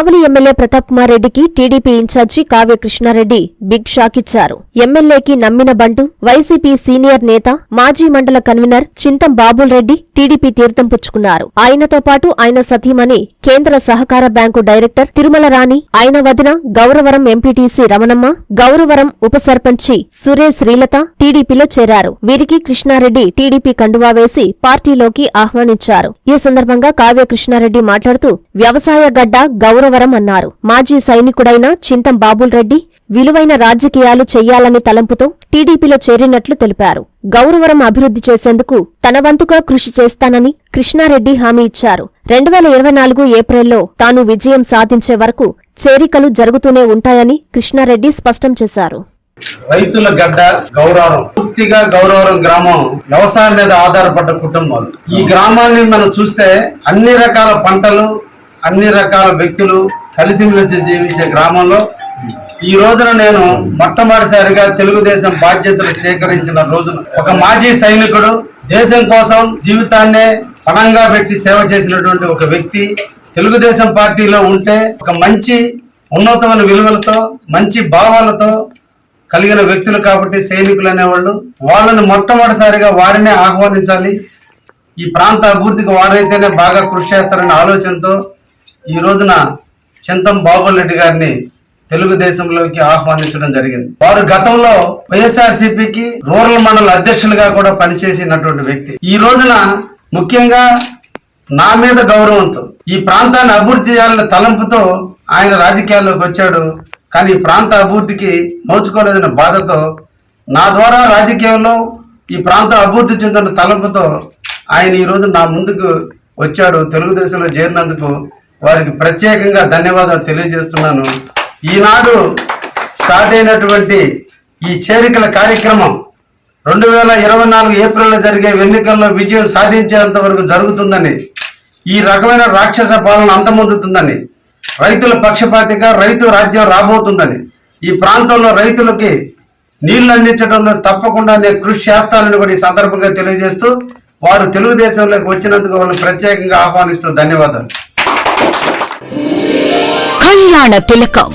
కావలి MLA Pratap Kumar రెడ్డికి TDP incharge Kavya Krishnareddy big shock ఇచ్చారు. ఎమ్మెల్యేకి నమ్మిన బంటు వైసీపీ సీనియర్ నేత మాజీ మండల కన్వీనర్ చింతం బాబుల్ రెడ్డి టీడీపీ తీర్థం పుచ్చుకున్నారు. ఆయనతో పాటు ఆయన సతీమణి కేంద్ర సహకార బ్యాంకు డైరెక్టర్ తిరుమల రాణి ఆయన వదిన గౌరవరం ఎంపీటీసీ రమణమ్మ గౌరవరం ఉప సర్పంచి సురేష్ శ్రీలత టీడీపీలో చేరారు. వీరికి కృష్ణారెడ్డి టీడీపీ కండువా వేసి పార్టీలోకి ఆహ్వానించారు. ఈ సందర్భంగా కావ్య కృష్ణారెడ్డి మాట్లాడుతూ వ్యవసాయ గడ్డ గౌరవ గౌరవరం అన్నారు. మాజీ సైనికుడైన చింతం బాబుల్ రెడ్డి విలువైన రాజకీయాలు చెయ్యాలనే తలంపుతో టీడీపీలో చేరినట్లు తెలిపారు. గౌరవరం అభివృద్ధి చేసేందుకు తన వంతుగా కృషి చేస్తానని కృష్ణారెడ్డి హామీ ఇచ్చారు. రెండు వేల ఇరవై నాలుగు ఏప్రిల్లో తాను విజయం సాధించే వరకు చేరికలు జరుగుతూనే ఉంటాయని కృష్ణారెడ్డి స్పష్టం చేశారు. రైతుల గడ్డ గౌరవరం పూర్తిగా గౌరవరం గ్రామం వ్యవసాయం మీద ఆధారపడ్డ కుటుంబాలు. ఈ గ్రామాన్ని మనం చూస్తే అన్ని రకాల పంటలు అన్ని రకాల వ్యక్తులు కలిసిమెలిసి జీవించే గ్రామంలో ఈ రోజున నేను మొట్టమొదటిసారిగా తెలుగుదేశం బాధ్యతలు స్వీకరించిన రోజున ఒక మాజీ సైనికుడు దేశం కోసం జీవితాన్నే పణంగా పెట్టి సేవ చేసినటువంటి ఒక వ్యక్తి తెలుగుదేశం పార్టీలో ఉంటే ఒక మంచి ఉన్నతమైన విలువలతో మంచి భావాలతో కలిగిన వ్యక్తులు కాబట్టి సైనికులు అనేవాళ్ళు. వాళ్ళని మొట్టమొదటిసారిగా వారినే ఆహ్వానించాలి. ఈ ప్రాంత అభివృద్ధికి వారైతేనే బాగా కృషి చేస్తారనే ఆలోచనతో ఈ రోజున చింతం బాబుల్ రెడ్డి గారిని తెలుగుదేశంలోకి ఆహ్వానించడం జరిగింది. వారు గతంలో వైఎస్ఆర్సీపీకి రూరల్ మండల అధ్యక్షులుగా కూడా పనిచేసినటువంటి వ్యక్తి. ఈ రోజున ముఖ్యంగా నా మీద గౌరవంతో ఈ ప్రాంతాన్ని అభివృద్ధి చేయాలనే తలంపుతో ఆయన రాజకీయాల్లోకి వచ్చాడు. కానీ ఈ ప్రాంత అభివృద్ధికి నోచుకోలేదనే బాధతో నా ద్వారా రాజకీయంలో ఈ ప్రాంతం అభివృద్ధి చెందిన తలంపుతో ఆయన ఈ నా ముందుకు వచ్చాడు. తెలుగుదేశంలో చేరినందుకు వారికి ప్రత్యేకంగా ధన్యవాదాలు తెలియజేస్తున్నాను. ఈనాడు స్టార్ట్ అయినటువంటి ఈ చేరికల కార్యక్రమం రెండు వేల ఇరవై నాలుగు ఏప్రిల్లో జరిగే ఎన్నికల్లో విజయం సాధించేంత వరకు జరుగుతుందని ఈ రకమైన రాక్షస పాలన అంతమొందుతుందని రైతుల పక్షపాతిగా రైతు రాజ్యం రాబోతుందని ఈ ప్రాంతంలో రైతులకి నీళ్ళు అందించడంలో తప్పకుండా నేను కృషి చేస్తానని కూడా ఈ సందర్భంగా తెలియజేస్తూ వారు తెలుగుదేశంలోకి వచ్చినందుకు వాళ్ళని ప్రత్యేకంగా ఆహ్వానిస్తూ ధన్యవాదాలు. கல்யாண திலக்கம்